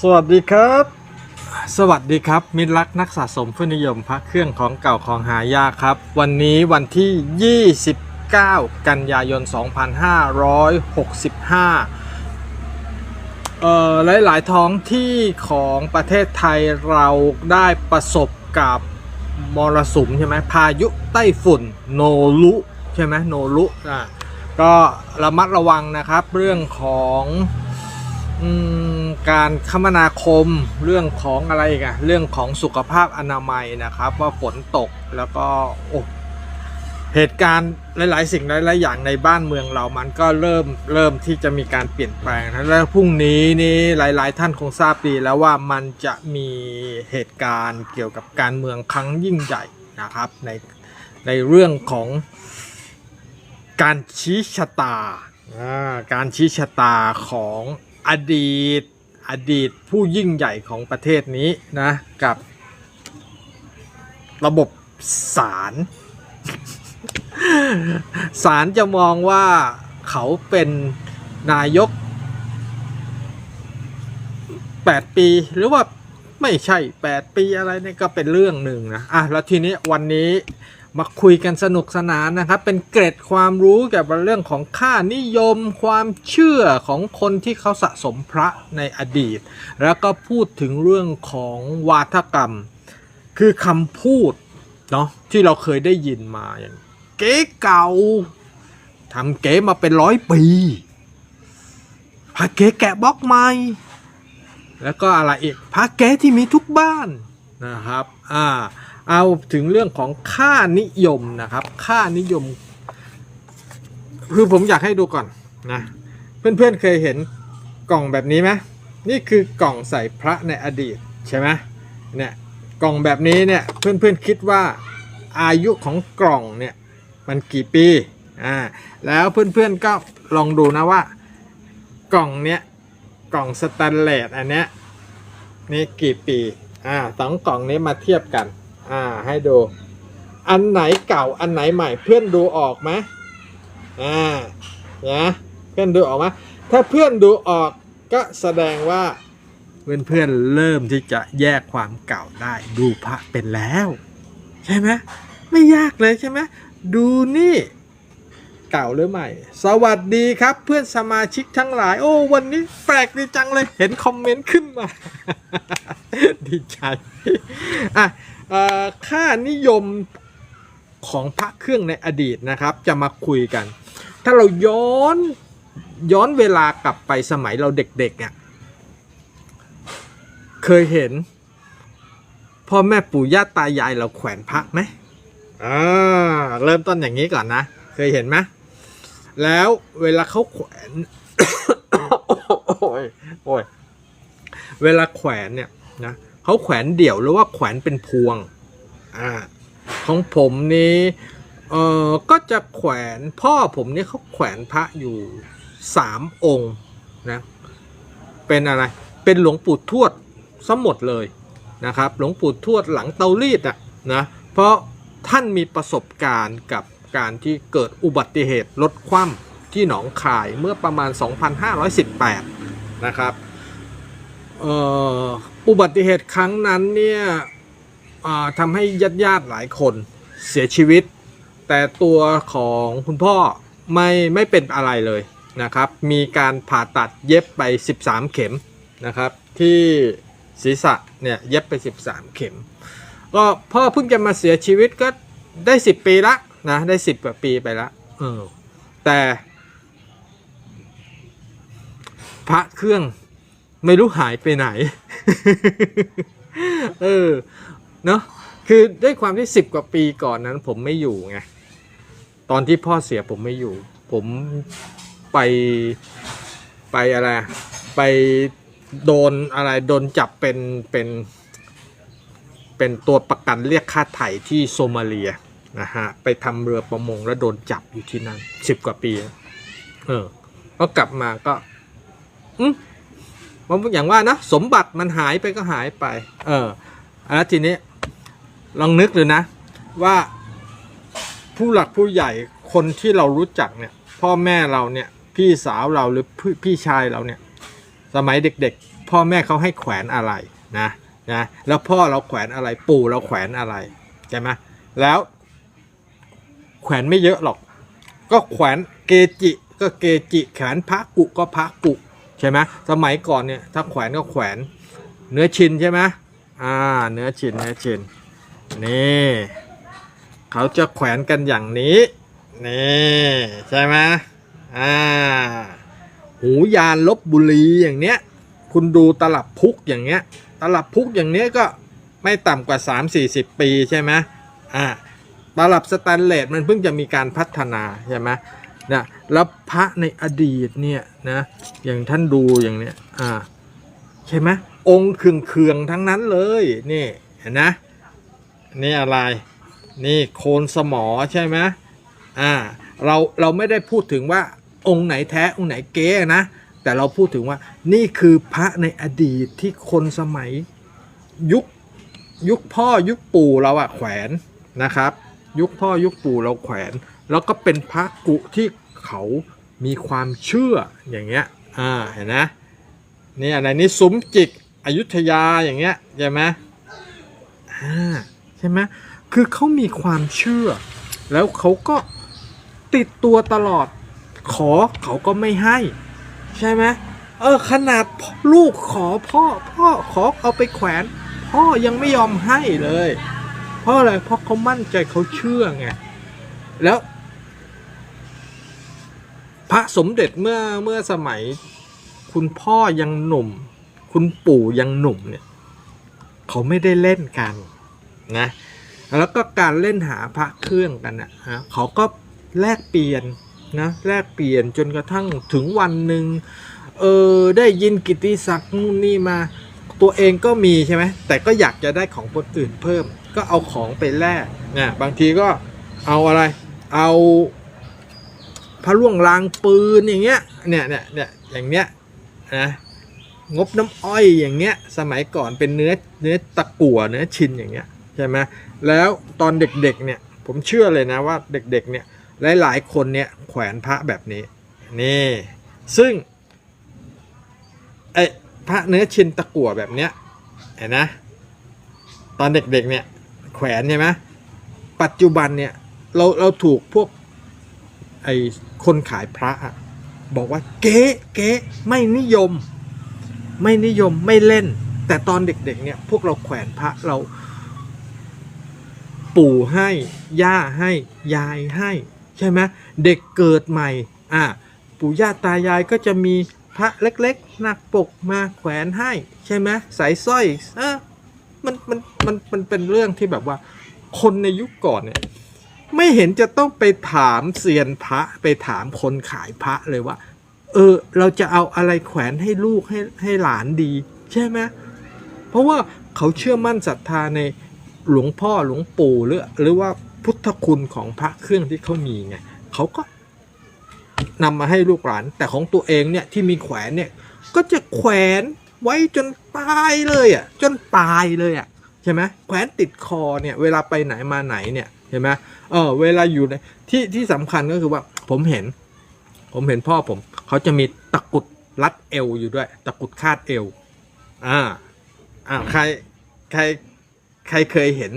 สวัสดีครับ สวัสดีครับ มิตรรักนักสะสมผู้นิยมพระเครื่องของเก่าของหายากครับ วันนี้วันที่ 29 กันยายน 2565 เอ่อหลาย ๆ ท้องที่ของประเทศไทยเราได้ประสบกับมรสุมใช่ไหมพายุไต้ฝุ่นโนรุใช่ไหมโนรุอะก็ระมัดระวังนะครับเรื่องของอม การคมนาคมเรื่องของอะไรกันเรื่องของสุขภาพอนามัยนะครับ ว่าฝนตกแล้วก็โอ้เหตุการณ์หลาย ๆ สิ่งหลาย ๆ อย่างในบ้านเมืองเรามันก็เริ่มเริ่มที่จะมีการเปลี่ยนแปลงนะแล้วพรุ่งนี้นี่หลาย ๆ ท่านคงทราบดีแล้วว่ามันจะมีเหตุการณ์เกี่ยวกับการเมืองครั้งยิ่งใหญ่นะครับในในเรื่องของการชี้ชะตา การชี้ชะตาของอดีต อดีตผู้ยิ่งใหญ่ของประเทศนี้นะกับระบบศาลศาลจะมองว่าเขาเป็นนายก 8 ปีหรือว่าไม่ใช่ 8 ปีอะไรเนี่ยก็เป็นเรื่องหนึ่งนะอะแล้วทีนี้วันนี้ มาคุยกันสนุกสนานนะครับ เป็นเกร็ดความรู้เกี่ยวกับเรื่องของค่านิยมความเชื่อของคนที่เขาสะสมพระในอดีต แล้วก็พูดถึงเรื่องของวาทกรรม คือคำพูดเนาะที่เราเคยได้ยินมาอย่างเก๋เก่าทำเก๋มาเป็นร้อยปีพระเก๋แกะบล็อกใหม่แล้วก็อะไรอีกพระเก๋ที่มีทุกบ้านนะครับ อ่า เอาถึงเรื่องของค่านิยมนะครับ ค่านิยม คือผมอยากให้ดูก่อนนะเพื่อนๆเคยเห็นกล่องแบบนี้ไหมนี่คือกล่องใส่พระในอดีตใช่ไหมเนี่ยกล่องแบบนี้เนี่ยเพื่อนๆคิดว่าอายุของกล่องเนี่ยมันกี่ปีอ่าแล้วเพื่อนๆก็ลองดูนะว่ากล่องเนี้ยกล่องสแตนเลสอันเนี้ยนี่กี่ปีอ่าสองกล่องนี้มาเทียบกัน อ่าให้ดู อันไหนเก่าอันไหนใหม่เพื่อนดูออกไหมอ่านะเพื่อนดูออกไหมถ้าเพื่อนดูออกก็แสดงว่าเพื่อนเพื่อนเริ่มที่จะแยกความเก่าได้ดูพระเป็นแล้ว ใช่ไหมไม่ยากเลยใช่ไหมดูนี่ เก่าหรือใหม่ สวัสดีครับเพื่อนสมาชิกทั้งหลาย โอ้ วันนี้แปลกดีจังเลยเห็นคอมเมนต์ขึ้นมา ดีใจอะค่านิยมของพระเครื่องในอดีตนะครับ จะมาคุยกัน ถ้าเราย้อนย้อนเวลากลับไปสมัยเราเด็กๆอะเคยเห็นพ่อแม่ปู่ย่าตายายเราแขวนพระไหมอ่าเริ่มต้นอย่างนี้ก่อนนะ เคยเห็นไหม แล้วเวลาเขาแขวนโอ้ยโอ้ยเวลาแขวนเนี่ยนะเขาแขวนเดี่ยวหรือว่าแขวนเป็นพวงอ่าของผมนี้เออก็จะแขวนพ่อผมเนี่ยเขาแขวนพระอยู่สามองค์นะเป็นอะไรเป็นหลวงปู่ทวดสมหมดเลยนะครับ หลวงปู่ทวดหลังเตารีดอะนะเพราะท่านมีประสบการณ์กับ การที่เกิดอุบัติเหตุรถคว่ำที่หนองคายเมื่อประมาณ 2518 นะครับอ่ออุบัติเหตุครั้งนั้นเนี่ยทำให้ญาติญาติหลายคนเสียชีวิต แต่ตัวของคุณพ่อไม่ไม่เป็นอะไรเลยนะครับ มีการผ่าตัดเย็บไป 13 เข็มนะครับ ที่ศีรษะเนี่ยเย็บไป 13 เข็ม ก็พ่อเพิ่งจะมาเสียชีวิตก็ได้ 10 ปีละ นะได้10กว่าปีไปละเออแต่ พระเครื่องไม่รู้หายไปไหน เออเนาะคือด้วยความที่สิบกว่าปีก่อนนั้น ผมไม่อยู่ไงตอนที่พ่อเสียผมไม่อยู่ ผมไปไปอะไร ไปโดนอะไรโดนจับเป็นเป็น เป็นตัวประกันเรียกค่าไถ่ที่โซมาเลีย นะฮะไปทำเรือประมงแล้วโดนจับอยู่ที่นั่นสิบกว่าปี เออ ก็กลับมาก็อืมมันอย่างว่านะสมบัติมันหายไปก็หายไป เออแล้วทีนี้ลองนึกดูนะ ว่าผู้หลักผู้ใหญ่คนที่เรารู้จักเนี่ย พ่อแม่เราเนี่ย พี่สาวเราหรือพี่พี่ชายเราเนี่ย สมัยเด็กๆ พ่อแม่เขาให้แขวนอะไรนะนะแล้วพ่อเราแขวนอะไรปู่เราแขวนอะไรใช่ไหมแล้ว แขวนไม่เยอะหรอก ก็แขวนเกจิก็เกจิแขวนพระกุก็พระกุใช่ไหมสมัยก่อนเนี่ยถ้าแขวนก็แขวนเนื้อชินใช่ไหมอ่าเนื้อชินเนื้อชินนี่เขาจะแขวนกันอย่างนี้นี่ใช่ไหมอ่าหูยานลบบุรีอย่างเนี้ยคุณดูตลับพุกอย่างเงี้ยตลับพุกอย่างเนี้ยก็ไม่ต่ำกว่า 3-40 ปีใช่ไหมอ่า ตลับสแตนเลสมันเพิ่งจะมีการพัฒนาใช่ไหมนะแล้วพระในอดีตเนี่ยนะอย่างท่านดูอย่างเนี้ยอ่าใช่ไหมองค์เคืองๆทั้งนั้นเลยนี่เห็นนะนี่อะไรนี่โคนสมอใช่ไหมอ่าเราเราไม่ได้พูดถึงว่าองค์ไหนแท้องค์ไหนเก๊นะแต่เราพูดถึงว่านี่คือพระในอดีตที่คนสมัยยุคยุคพ่อยุคปู่เราอะแขวนนะครับ ยุคพ่อยุคปู่เราแขวน แล้วก็เป็นพระกุที่เขามีความเชื่ออย่างเงี้ยอ่าเห็นนะนี่อะไรนี่ซุ้มจิกอยุธยาอย่างเงี้ยใช่ไหมอ่าใช่ไหมคือเขามีความเชื่อ แล้วเขาก็ติดตัวตลอด ขอเขาก็ไม่ให้ ใช่ไหมเออขนาดลูกขอพ่อพ่อขอเอาไปแขวน พ่อยังไม่ยอมให้เลย เพราะอะไร เพราะเขามั่นใจเขาเชื่อไง แล้ว พระสมเด็จเมื่อเมื่อสมัย คุณพ่อยังหนุ่ม คุณปู่ยังหนุ่มเนี่ย เขาไม่ได้เล่นกันนะ แล้วก็การเล่นหาพระเครื่องกันนะฮะเขาก็แลกเปลี่ยนนะแลกเปลี่ยนจนกระทั่งถึงวันหนึ่งเออได้ยินกิตติศักดิ์นู่นนี่มา ตัวเองก็มีใช่ไหมแต่ก็อยากจะได้ของคนอื่นเพิ่ม ก็เอาของไปแลกเนี่ยบางทีก็เอาอะไร เอาพระล่วงลางปืนอย่างเงี้ยเนี่ยเนี่ยเนี่ยอย่างเนี้ยนะงบน้ำอ้อยอย่างเงี้ยสมัยก่อนเป็นเนื้อเนื้อตะกั่วเนื้อชินอย่างเงี้ยใช่ไหมแล้วตอนเด็กๆเนี่ยผมเชื่อเลยนะว่าเด็กๆเนี่ยหลายๆคนเนี่ยแขวนพระแบบนี้นี่ซึ่ง พระเนื้อชินตะกั่วแบบเนี้ยเห็นนะ ตอนเด็กๆเนี่ยแขวนใช่ไหมปัจจุบันเนี่ยเราเราถูกพวกไอคนขายพระอะบอกว่าเก๊เก๊ไม่นิยม ไม่นิยมไม่เล่น แต่ตอนเด็กๆเนี่ยพวกเราแขวนพระเรา ปู่ให้ย่าให้ยายให้ ใช่ไหมเด็กเกิดใหม่อะปู่ย่าตายายก็จะมี พระเล็กๆ หนักปกมาแขวนให้ ใช่ไหมใส่สร้อยเออมันมันมันมันเป็นเรื่องที่แบบว่า คนในยุคก่อนเนี่ย ไม่เห็นจะต้องไปถามเซียนพระไปถามคนขายพระเลยว่า เออ เราจะเอาอะไรแขวนให้ลูกให้ให้หลานดี ใช่ไหมเพราะว่าเขาเชื่อมั่นศรัทธาในหลวงพ่อหลวงปู่หรือหรือว่าพุทธคุณของพระเครื่องที่เขามีไงเขาก็ นำมาให้ลูกหลาน แต่ของตัวเองเนี่ยที่มีแขวนเนี่ยก็จะแขวนไว้จนตายเลยอะจนตายเลยอะใช่ไหมแขวนติดคอเนี่ยเวลาไปไหนมาไหนเนี่ยเห็นไหมเออเวลาอยู่ในที่ที่สำคัญก็คือว่าผมเห็น ผมเห็นพ่อผมเขาจะมีตะกุดรัดเอวอยู่ด้วย ตะกุดคาดเอวอ่าอ่าใครใครใครเคยเห็น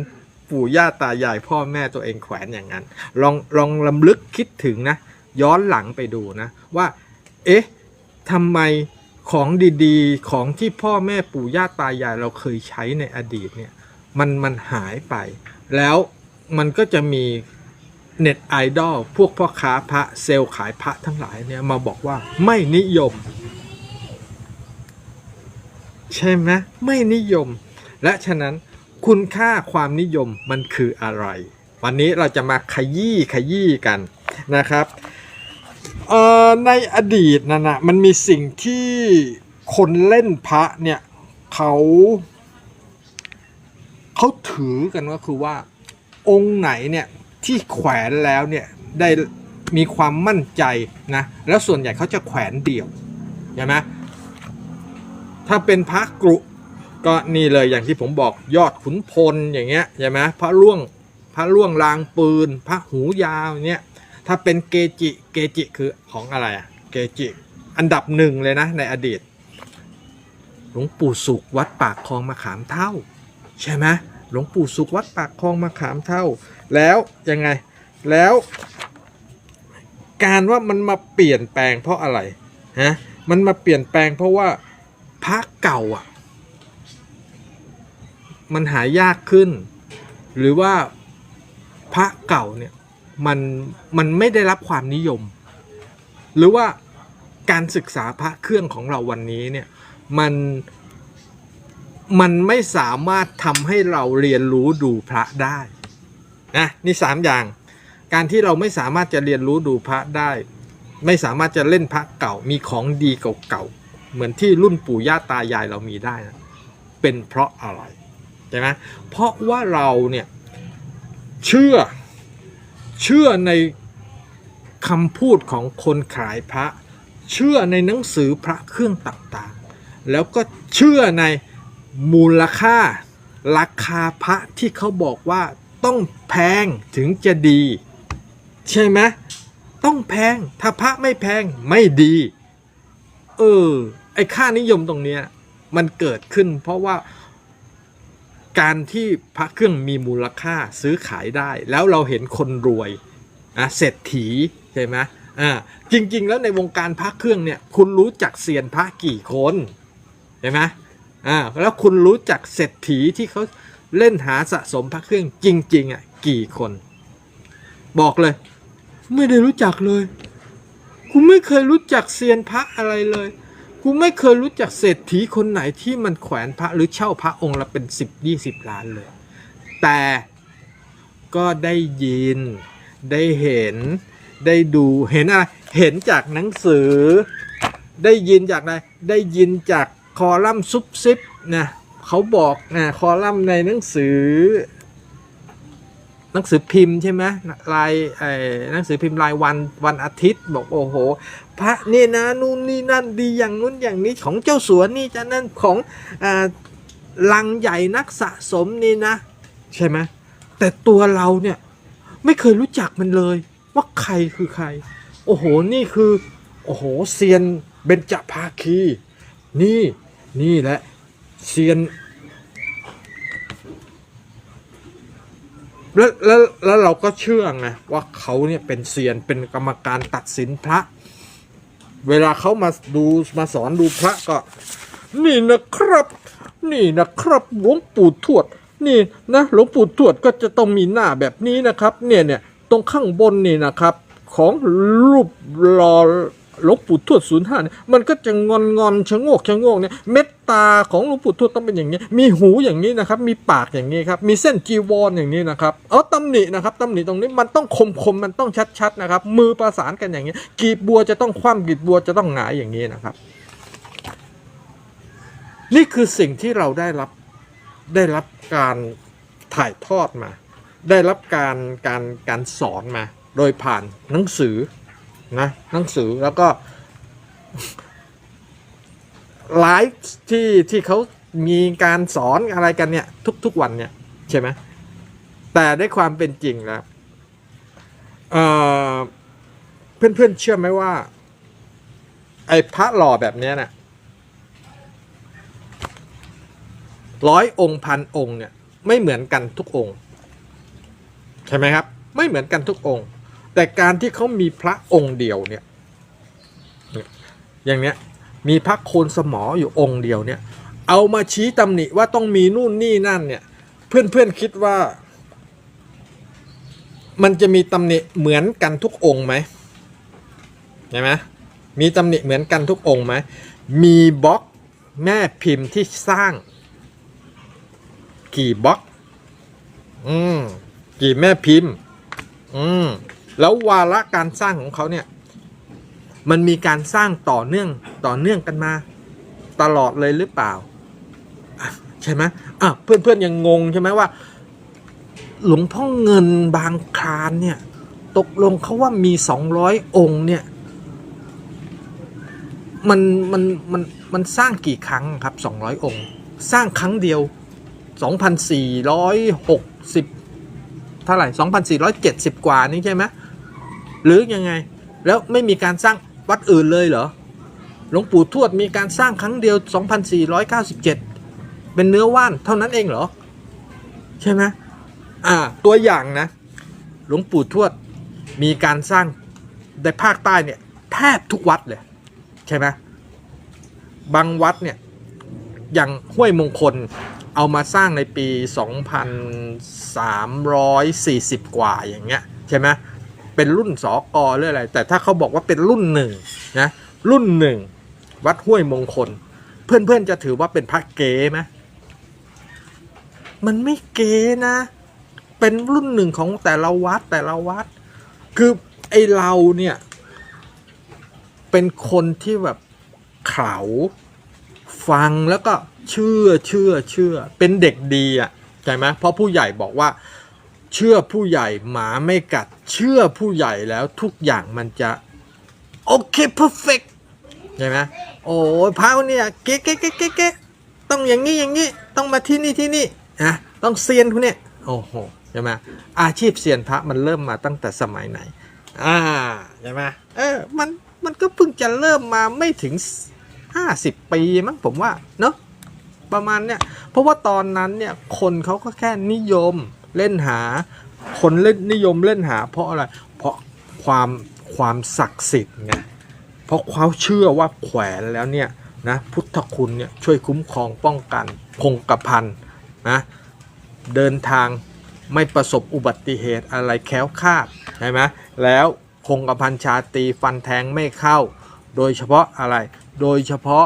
ปู่ย่าตายายพ่อแม่ตัวเองแขวนอย่างนั้น ลองลองลำลึกคิดถึงนะ ย้อนหลังไปดูนะว่า เอ๊ะทำไมของดีๆ ของที่พ่อแม่ปู่ย่าตายายเราเคยใช้ในอดีตเนี่ยมันมันหายไป แล้วมันก็จะมีเน็ตไอดอลพวกพ่อค้าพระเซลล์ขายพระทั้งหลายเนี่ยมาบอกว่าไม่นิยม ใช่ไหมไม่นิยม และฉะนั้นคุณค่าความนิยมมันคืออะไร วันนี้เราจะมาขยี้ขยี้กันนะครับ เอ่อในอดีตนั่นนะมันมีสิ่งที่คนเล่นพระเนี่ยเขาเขาถือกันก็คือว่าองค์ไหนเนี่ยที่แขวนแล้วเนี่ยได้มีความมั่นใจนะแล้วส่วนใหญ่เขาจะแขวนเดี่ยวใช่ไหมถ้าเป็นพระกรุก็นี่เลยอย่างที่ผมบอกยอดขุนพลอย่างเงี้ยใช่ไหมพระล่วงพระล่วงลางปืน พระหูยาวเนี้ย ถ้าเป็นเกจิเกจิคือของอะไรอะเกจิอันดับหนึ่งเลยนะในอดีต หลวงปู่สุขวัดปากคลองมะขามเท่า ใช่ไหมหลวงปู่สุขวัดปากคลองมะขามเท่า แล้วยังไงแล้ว การว่ามันมาเปลี่ยนแปลงเพราะอะไรฮะมันมาเปลี่ยนแปลงเพราะว่าพระเก่าอะ มันหายากขึ้น หรือว่าพระเก่าเนี่ย มันมันไม่ได้รับความนิยม หรือว่าการศึกษาพระเครื่องของเราวันนี้เนี่ยมันมันไม่สามารถทำให้เราเรียนรู้ดูพระได้นะนี่สามอย่าง การที่เราไม่สามารถจะเรียนรู้ดูพระได้ ไม่สามารถจะเล่นพระเก่ามีของดีเก่าๆเหมือนที่รุ่นปู่ย่าตายายเรามีได้นะเป็นเพราะอะไรใช่ไหมเพราะว่าเราเนี่ยเชื่อ เชื่อในคำพูดของคนขายพระ เชื่อในหนังสือพระเครื่องต่างๆ แล้วก็เชื่อในมูลค่า ราคาพระที่เขาบอกว่าต้องแพงถึงจะดี ใช่ไหมต้องแพงถ้าพระไม่แพงไม่ดี เออ ไอ้ค่านิยมตรงเนี้ยมันเกิดขึ้นเพราะว่า การที่พระเครื่องมีมูลค่าซื้อขายได้ แล้วเราเห็นคนรวยนะเศรษฐีใช่ไหมอ่าจริง ๆ แล้วในวงการพระเครื่องเนี่ยคุณรู้จักเซียนพระกี่คนใช่ไหมอ่าแล้วคุณรู้จักเศรษฐีที่เขาเล่นหาสะสมพระเครื่องจริงๆอะกี่คน บอกเลย ไม่ได้รู้จักเลยกูไม่เคยรู้จักเซียนพระอะไรเลย กูไม่เคยรู้จักเศรษฐีคนไหนที่มันแขวนพระหรือเช่าพระองค์ละเป็นสิบยี่สิบล้านเลย แต่ก็ได้ยินได้เห็นได้ดูเห็นอะไรเห็นจากหนังสือ ได้ยินจากอะไรได้ยินจากคอลัมน์ซุบซิบนะเขาบอกนะคอลัมน์ในหนังสือ หนังสือพิมพ์ใช่ไหมรายไอ้หนังสือพิมพ์รายวันวันอาทิตย์บอกโอ้โห พระนี่นะนู่นนี่นั่นดีอย่างนู้นอย่างนี้ของเจ้าสัวนี่จะนั่นของอ่าลังใหญ่นักสะสมนี่นะ ใช่ไหมแต่ตัวเราเนี่ยไม่เคยรู้จักมันเลย ว่าใครคือใคร โอ้โหนี่คือโอ้โหเซียนเบญจภาคี นี่นี่แหละเซียนแล้วแล้วแล้วเราก็เชื่อไงว่าเขาเนี่ยเป็นเซียนเป็นกรรมการตัดสินพระ เวลาเขามาดูมาสอนดูพระก็ นี่นะครับ นี่นะครับหลวงปู่ทวด นี่นะหลวงปู่ทวดก็จะต้องมีหน้าแบบนี้นะครับ เนี่ยเนี่ยตรงข้างบนนี่นะครับ ของรูปหล่อ หลวงปู่ทวดศูนย์ห้าเนี่ยมันก็จะงอนงอนชะโงกชะโงกเนี่ยเม็ดตาของหลวงปู่ทวดต้องเป็นอย่างนี้ มีหูอย่างนี้นะครับ มีปากอย่างนี้ครับ มีเส้นจีวรอย่างนี้นะครับ เอาตำหนินะครับตำหนิตรงนี้มันต้องคมคมมันต้องชัดๆนะครับ มือประสานกันอย่างนี้ กีบบัวจะต้องคว่ำกีบบัวจะต้องหงายอย่างนี้นะครับ นี่คือสิ่งที่เราได้รับได้รับการถ่ายทอดมา ได้รับการการการสอนมา โดยผ่านหนังสือ นะหนังสือแล้วก็ไลฟ์ที่ที่เขามีการสอนอะไรกันเนี่ย ทุก ๆ วันเนี่ย ใช่ไหมแต่ได้ความเป็นจริงแล้วเอ่อนเพื่อนเชื่อไหมว่า ไอ้พระหล่อแบบเนี้ยน่ะร้อยองค์พันองค์เนี่ย ไม่เหมือนกันทุกองค์ ใช่ไหมครับ ไม่เหมือนกันทุกองค์ แต่การที่เขามีพระองค์เดียวเนี่ยอย่างเนี้ยมีพระโคนสมออยู่องค์เดียวเนี่ยเอามาชี้ตำหนิว่าต้องมีนู่นนี่นั่นเนี่ยเพื่อนเพื่อนคิดว่า มันจะมีตำหนิเหมือนกันทุกองค์ไหมใช่ไหมมีตำหนิเหมือนกันทุกองค์ไหมมีบล็อกแม่พิมพ์ที่สร้าง กี่บล็อก อืมกี่แม่พิมพ์ อืม แล้ววาระการสร้างของเขาเนี่ยมันมีการสร้างต่อเนื่องต่อเนื่องกันมา ตลอดเลยหรือเปล่า ใช่ไหมอะเพื่อนๆยังงงใช่ไหมว่า หลวงพ่อเงินบางคลานเนี่ย ตกลงเขาว่ามีสองร้อยองค์เนี่ย มันมันมันมันสร้างกี่ครั้งครับสองร้อยองค์ สร้างครั้งเดียว2,460เท่าไหร่2,470กว่านี่ใช่ไหม หรือยังไง แล้วไม่มีการสร้างวัดอื่นเลยเหรอหลวงปู่ทวดมีการสร้างครั้งเดียว 2497 เป็นเนื้อว่านเท่านั้นเองเหรอ ใช่ไหมอ่า ตัวอย่างนะ หลวงปู่ทวดมีการสร้างในภาคใต้เนี่ยแทบทุกวัดเลย ใช่ไหมบางวัดเนี่ยอย่างห้วยมงคลเอามาสร้างในปี 2340 กว่าอย่างเงี้ยใช่ไหม เป็นรุ่นสอกอหรืออะไร แต่ถ้าเขาบอกว่าเป็นรุ่นหนึ่งนะรุ่นหนึ่งวัดห้วยมงคล เพื่อนๆจะถือว่าเป็นพระเก๋ไหมมันไม่เก๋นะ เป็นรุ่นหนึ่งของแต่ละวัดแต่ละวัด คือไอเราเนี่ย เป็นคนที่แบบเขาฟังแล้วก็เชื่อเชื่อเชื่อ เป็นเด็กดีอะใช่ไหมเพราะผู้ใหญ่บอกว่า เชื่อผู้ใหญ่หมาไม่กัด เชื่อผู้ใหญ่แล้วทุกอย่างมันจะ โอเค perfect ใช่ไหมโอ้ยพระเนี่ยเก๊ะเก๊ะเก๊ะเก๊ะเก๊ต้องอย่างนี้อย่างนี้ต้องมาที่นี่ที่นี่นะต้องเซียนคุณเนี่ยโอ้โหใช่ไหมอาชีพเซียนพระมันเริ่มมาตั้งแต่สมัยไหนอ่าใช่ไหมเออมันมันก็เพิ่งจะเริ่มมาไม่ถึง 50 ปีมั้งผมว่าเนาะประมาณเนี้ยเพราะว่าตอนนั้นเนี่ยคนเขาก็แค่นิยมเล่นหา คนเล่นนิยมเล่นหา เพราะอะไร เพราะความความศักดิ์สิทธิ์ไง เพราะเขาเชื่อว่าแขวนแล้วเนี่ยนะพุทธคุณเนี่ยช่วยคุ้มครองป้องกัน คงกระพันนะเดินทางไม่ประสบอุบัติเหตุอะไรแคล้วคลาดใช่ไหมแล้วคงกระพันชาตีฟันแทงไม่เข้า โดยเฉพาะอะไร โดยเฉพาะ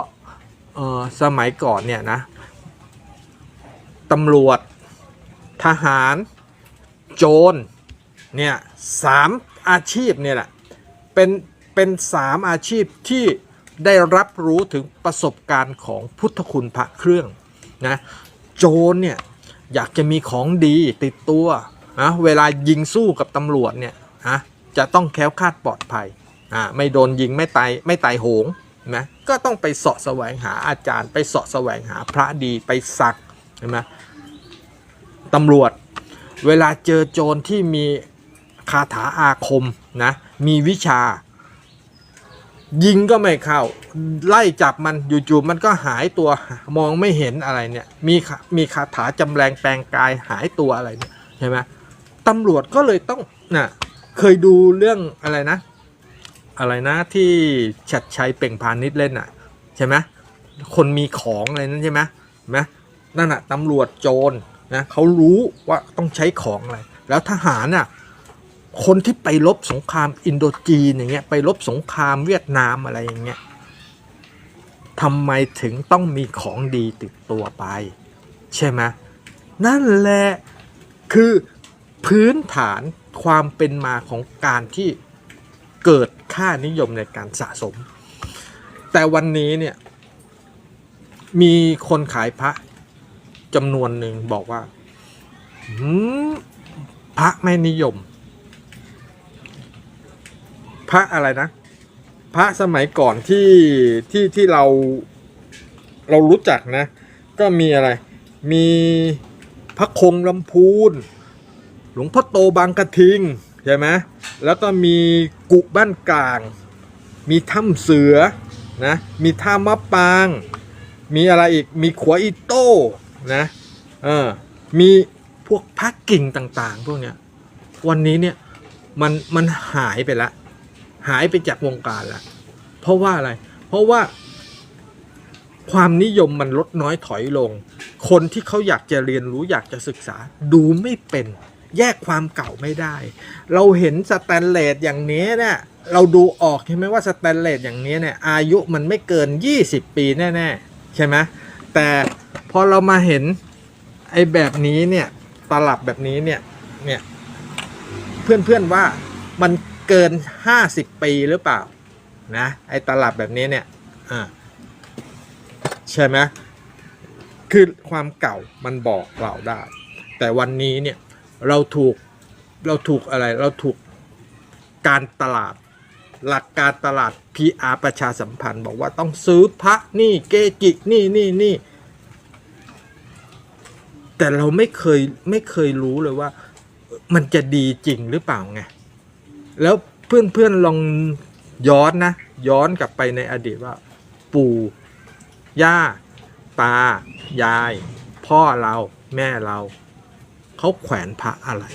สมัยก่อนเนี่ยนะตำรวจทหาร โจรเนี่ยสามอาชีพเนี่ยแหละเป็นเป็นสามอาชีพที่ได้รับรู้ถึงประสบการณ์ของพุทธคุณพระเครื่องนะโจรเนี่ยอยากจะมีของดีติดตัวนะเวลายิงสู้กับตำรวจเนี่ยนะจะต้องแคล้วคลาดปลอดภัยอ่าไม่โดนยิงไม่ตายไม่ตายโหงนะก็ต้องไปเสาะแสวงหาอาจารย์ ไปเสาะแสวงหาพระดีไปสักใช่ไหมตำรวจ เวลาเจอโจรที่มีคาถาอาคมนะมีวิชา ยิงก็ไม่เข้า ไล่จับมันอยู่ๆมันก็หายตัวมองไม่เห็นอะไรเนี่ยมีมีคาถาจำแรงแปลงกายหายตัวอะไรเนี่ยใช่ไหมตำรวจก็เลยต้องน่ะเคยดูเรื่องอะไรนะ อะไรนะที่ชัดชัยเปล่งพาณิชย์เล่นอะใช่ไหมคนมีของอะไรนั่นใช่ไหมไหมนั่นอะตำรวจโจร นะเขารู้ว่าต้องใช้ของอะไร แล้วทหารน่ะคนที่ไปรบสงครามอินโดจีนอย่างเงี้ยไปรบสงครามเวียดนามอะไรอย่างเงี้ยทำไมถึงต้องมีของดีติดตัวไป ใช่ไหมนั่นแหละคือพื้นฐานความเป็นมาของการที่เกิดค่านิยมในการสะสม แต่วันนี้เนี่ยมีคนขายพระ จำนวนหนึ่งบอกว่าพระไม่นิยม พระอะไรนะ พระสมัยก่อนที่ที่ที่เราเรารู้จักนะ ก็มีอะไร มีพระคงลำพูน หลวงพ่อโตบางกระทิง ใช่ไหมแล้วก็มีกุบ้านกลาง มีถ้ำเสือนะ มีท่ามะปาง มีอะไรอีก มีขวอีโต้ นะเออมีพวกพักกิ่งต่างๆ พวกเนี้ยวันนี้เนี่ยมันมันหายไปละ หายไปจากวงการละเพราะว่าอะไร เพราะว่าความนิยมมันลดน้อยถอยลง คนที่เขาอยากจะเรียนรู้อยากจะศึกษาดูไม่เป็น แยกความเก่าไม่ได้ เราเห็นสแตนเลสอย่างนี้เนี่ยเราดูออกใช่ไหมว่าสแตนเลสอย่างนี้เนี่ยอายุมันไม่เกิน 20 ปีแน่ ๆ ใช่ไหมแต่ พอเรามาเห็นไอ้แบบนี้เนี่ยตลับแบบนี้เนี่ยเนี่ยเพื่อนๆว่ามันเกิน 50 ปีหรือเปล่านะไอ้ตลับแบบนี้เนี่ยอ่าใช่ไหมคือความเก่ามันบอกเราได้ แต่วันนี้เนี่ยเราถูกเราถูกอะไรเราถูกการตลาดหลักการตลาด PR ประชาสัมพันธ์ บอกว่าต้องซื้อพระนี่เกจินี่นี่นี่ แต่เราไม่เคยไม่เคยรู้เลยว่า มันจะดีจริงหรือเปล่าไงแล้วเพื่อนๆลองย้อนนะ ย้อนกลับไปในอดีตว่า ปู่ย่า ตา ยาย พ่อเราแม่เรา เขาแขวนพระอะไร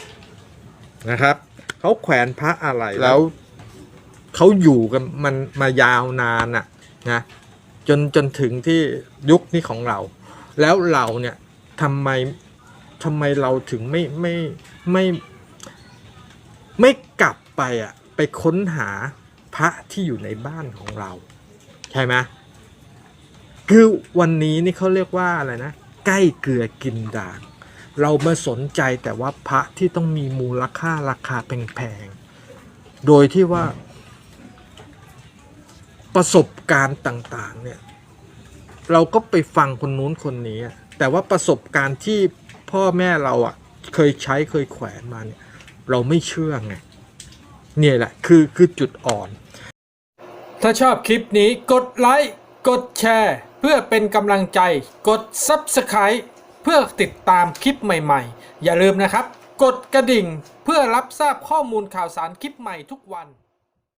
นะครับ เขาแขวนพระอะไรแล้วเขาอยู่กันมันมายาวนานอะนะจนจนถึงที่ยุคนี้ของเรา แล้วเราเนี่ย ทำไมทำไมเราถึงไม่ไม่ไม่ไม่กลับไปอะไปค้นหาพระที่อยู่ในบ้านของเรา ใช่ไหมคือวันนี้นี่เขาเรียกว่าอะไรนะ ใกล้เกลือกินด่าง เรามาสนใจแต่ว่าพระที่ต้องมีมูลค่าราคาแพงๆ โดยที่ว่า ประสบการณ์ต่าง ๆ เนี่ย เราก็ไปฟังคนนู้นคนนี้ แต่ว่าประสบการณ์ที่พ่อแม่เราอะเคยใช้เคยแขวนมาเนี่ย เราไม่เชื่อไงเนี่ยแหละคือคือจุดอ่อน ถ้าชอบคลิปนี้กดไลค์กดแชร์ เพื่อเป็นกำลังใจ กด Subscribe เพื่อติดตามคลิปใหม่ๆ อย่าลืมนะครับ กดกระดิ่งเพื่อรับทราบข้อมูลข่าวสารคลิปใหม่ทุกวัน